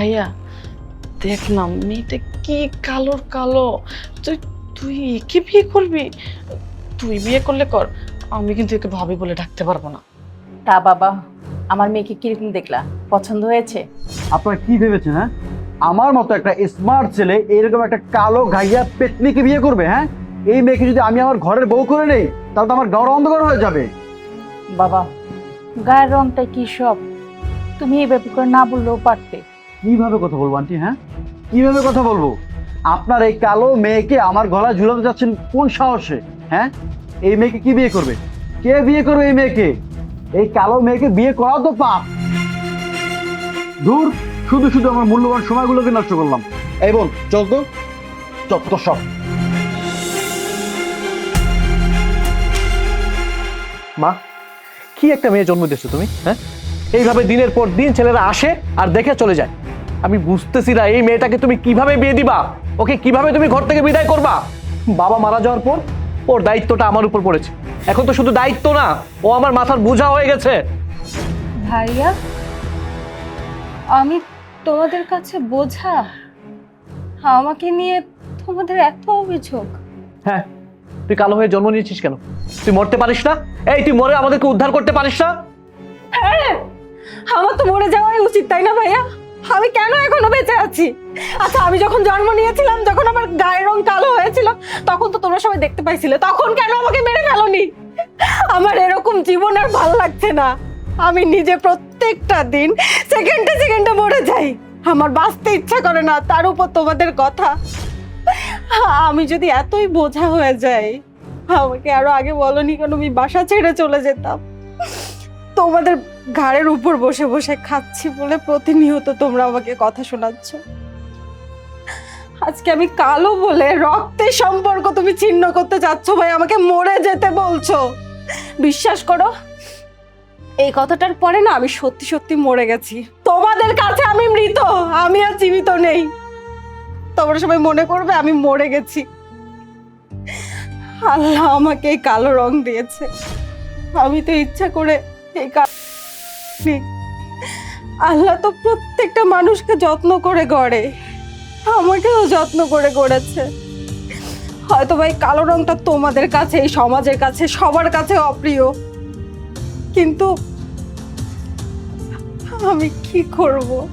ভাইয়া দেখ না মেয়েটা কি কালোর কালো। তুই তুই একে বিয়ে করবি? তুই বিয়ে করলে কর আমি কিন্তু একে ভাবি বলে ডাকতে পারব না। তা বাবা আমার মেয়েকে কীরকম দেখলা? পছন্দ হয়েছে? আপনারা কি ভেবেছেন হ্যাঁ? আমার মতো একটা স্মার্ট ছেলে এরকম একটা কালো গাইয়া পেতনিকে বিয়ে করবে হ্যাঁ? এই মেয়েকে যদি আমি আমার ঘরের বউ করে নেই তাহলে তো আমার ঘর অন্ধকার হয়ে যাবে। বাবা গায়ের রংটা কি সব? তুমি এই ব্যাপার করে না বললেও পারতে। কীভাবে কথা বলব, আন্টি হ্যাঁ? কীভাবে কথা বলব? আপনার এই কালো মেয়েকে আমার গলায় ঝুলাতে যাচ্ছেন কোন সাহসে হ্যাঁ? এই মেয়েকে কি বিয়ে করবে? কে বিয়ে করবে এই মেয়েকে? এই কালো মেয়েকে বিয়ে করাও তো পাপ। দূর শুধু শুধু আমার মূল্যবান সময়গুলোকে নষ্ট করলাম। এই বোন, চল তো। চত্ব সব। মা, কি একটা মেয়ে জন্ম দিয়েছ তুমি হ্যাঁ? এইভাবে দিনের পর দিন ছেলেরা আসে আর দেখে চলে যায়। আমি বুঝতেছি না এই মেয়েটাকে তুমি কীভাবে বিয়ে দিবা? ওকে কীভাবে তুমি ঘর থেকে বিদায় করবা? বাবা মারা যাওয়ার পর ওর দায়িত্বটা আমার উপর পড়েছে। এখন তো শুধু দায়িত্ব না ও আমার মাথার বোঝা হয়ে গেছে। ভাইয়া আমি তোমাদের কাছে বোঝা আমাকে নিয়ে তোমাদের এত অভিযোগ। হ্যাঁ তুই কালো হয়ে জন্ম নিয়েছিস কেন? তুই মরতে পারিস না? এই তুই মরে আমাদেরকে উদ্ধার করতে পারিস না? হ্যাঁ আমার তো মরে যাওয়াই উচিত তাই না ভাইয়া? আমি কেন এখনও বেঁচে আছি? আচ্ছা আমি যখন জন্ম নিয়েছিলাম, যখন আমার গায়ের রং কালো হয়েছিল, তখন তো তোমরা সবাই দেখতে পাইছিলে। তখন কেন আমাকে মেরে ফেলোনি? আমার এরকম জীবন আর ভালো লাগছে না। আমি নিজে প্রত্যেকটা দিন সেকেন্ডে সেকেন্ডে মরে যাই। আমার বাঁচতে ইচ্ছা করে না, তার উপর তোমাদের কথা। আমি যদি এতই বোঝা হয়ে যাই, আমাকে আরও আগে বলনি কেন আমি বাসা ছেড়ে চলে যেতাম? তোমাদের ঘাড়ের উপর বসে বসে খাচ্ছি বলে প্রতিনিয়ত তোমরা আমাকে কথা শোনাচ্ছ। আজকে আমি কালো বলে রক্তের সম্পর্ক তুমি ছিন্ন করতে চাচ্ছ ভাই, আমাকে মরে যেতে বলছো। বিশ্বাস করো, এই কথাটার পরে না আমি সত্যি সত্যি মরে গেছি। তোমাদের কাছে আমি মৃত, আমি আর জীবিত নেই। তোমরা সবাই মনে করবে আমি মরে গেছি। আল্লাহ আমাকে এই কালো রং দিয়েছে। আমি তো ইচ্ছা করে এই কারণে। আল্লাহ তো প্রত্যেকটা মানুষকে যত্ন করে গড়ে। আমাকেও যত্ন করে গড়েছে। হয়তো ভাই কালো রংটা তোমাদের কাছে, এই সমাজের কাছে, সবার কাছে অপ্রিয়। কিন্তু আমি কি করব?